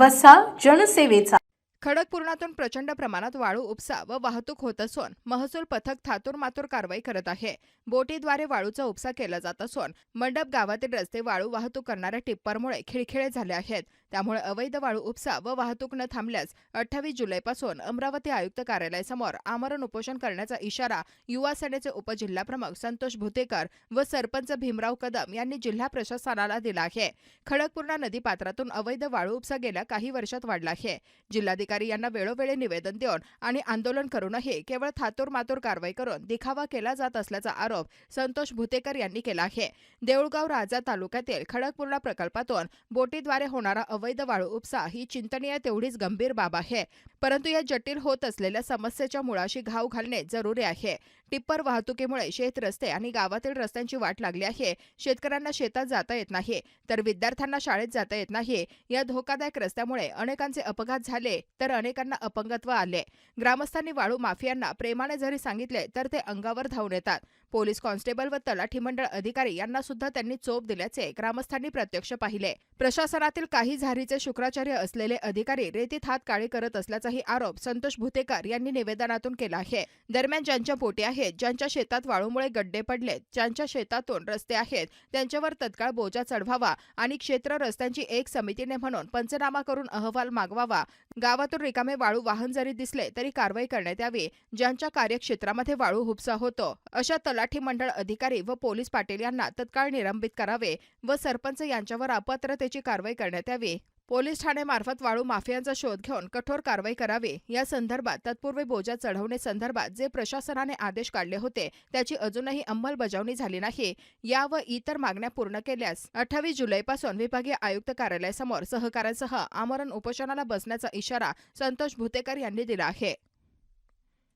वसा जनसेवेचा खडकपूर्णातून प्रचंड प्रमाणात वाळू उपसा व वाहतूक होत असून महसूल पथक थातूर मातूर कारवाई करत आहे. बोटीद्वारे वाळूचा उपसा केला जात असून मंडप गावातील रस्ते वाळू वाहतूक करणाऱ्या टिप्परमुळे खिळखिळे झाले आहेत. त्यामुळे अवैध वाळू उपसा व वाहतूक न थांबल्यास अठ्ठावीस जुलैपासून अमरावती आयुक्त कार्यालयासमोर आमरण उपोषण करण्याचा इशारा युवा सेनेचे उपजिल्हाप्रमुख संतोष भुतेकर व सरपंच भीमराव कदम यांनी जिल्हा प्रशासनाला दिला आहे. खडकपूर्णा नदीपात्रातून अवैध वाळू उपसा गेल्या काही वर्षात वाढला आहे. जिल्हाधिकारी यांना वेळोवेळी निवेदन देऊन आणि आंदोलन करूनही केवळ थातूर मातूर कारवाई करून दिखावा केला जात असल्याचा आरोप संतोष भुतेकर यांनी केला आहे. देऊळगाव राजा तालुक्यातील खडकपूर्णा प्रकल्पातून बोटीद्वारे होणारा अवैध वाळू उपसा ही चिंतनीय तेवढीच गंभीर बाब आहे. परंतु या जटिल होत असलेल्या समस्येच्या मुळाशी घाव घालणे जरुरी आहे. टिप्पर वाहतुकीमुळे शेत रस्ते आणि गावातील रस्त्यांची वाट लागली आहे. शेतकऱ्यांना शेतात जाता येत नाही तर विद्यार्थ्यांना शाळेत जाता येत नाही. या धोकादायक रस्त्यामुळे अनेकांचे अपघात झाले तर अनेकांना अपंगत्व आले ग्रामस्थांनी वाळू माफियांना प्रेमाने जरी सांगितले तर ते अंगावर धावून येतात. पोलीस कॉन्स्टेबल व तलाठी मंडळ अधिकारी यांना सुद्धा त्यांनी चोप दिल्याचे ग्रामस्थांनी प्रत्यक्ष पाहिले. प्रशासनातील काही झारीचे शुक्राचार्य असलेले अधिकारी रेतीत हात काळे करत असल्याचाही आरोप संतोष भुतेकर यांनी निवेदनातून केला आहे. दरम्यान ज्यांच्या पोटी आहेत ज्यांच्या शेतात वाळूमुळे गड्डे पडलेत ज्यांच्या शेतातून रस्ते आहेत त्यांच्यावर तत्काळ बोजा चढवावा आणि क्षेत्र रस्त्यांची एक समितीने म्हणून पंचनामा करून अहवाल मागवावा गावात गावातून रिकामे वाळू वाहन जरी दिसले तरी कारवाई करण्यात यावी ज्यांच्या कार्यक्षेत्रामध्ये वाळू हुपसा होतो. अशा तलाठी मंडळ अधिकारी व पोलीस पाटील यांना तत्काळ निलंबित करावे व सरपंच यांच्यावर अपात्रतेची कारवाई करण्यात यावी. पोलीस ठाण्यामार्फत वाळू माफियांचा शोध घेऊन कठोर कारवाई करावी. या संदर्भात तत्पूर्वी बोजा चढवणे संदर्भात जे प्रशासनाने आदेश काढले होते त्याची अजूनही अंमलबजावणी झाली नाही. या व इतर मागण्या पूर्ण केल्यास अठ्ठावीस जुलैपासून विभागीय आयुक्त कार्यालयासमोर सहकाऱ्यांसह आमरण उपोषणाला बसण्याचा इशारा संतोष भुतेकर यांनी दिला आहे.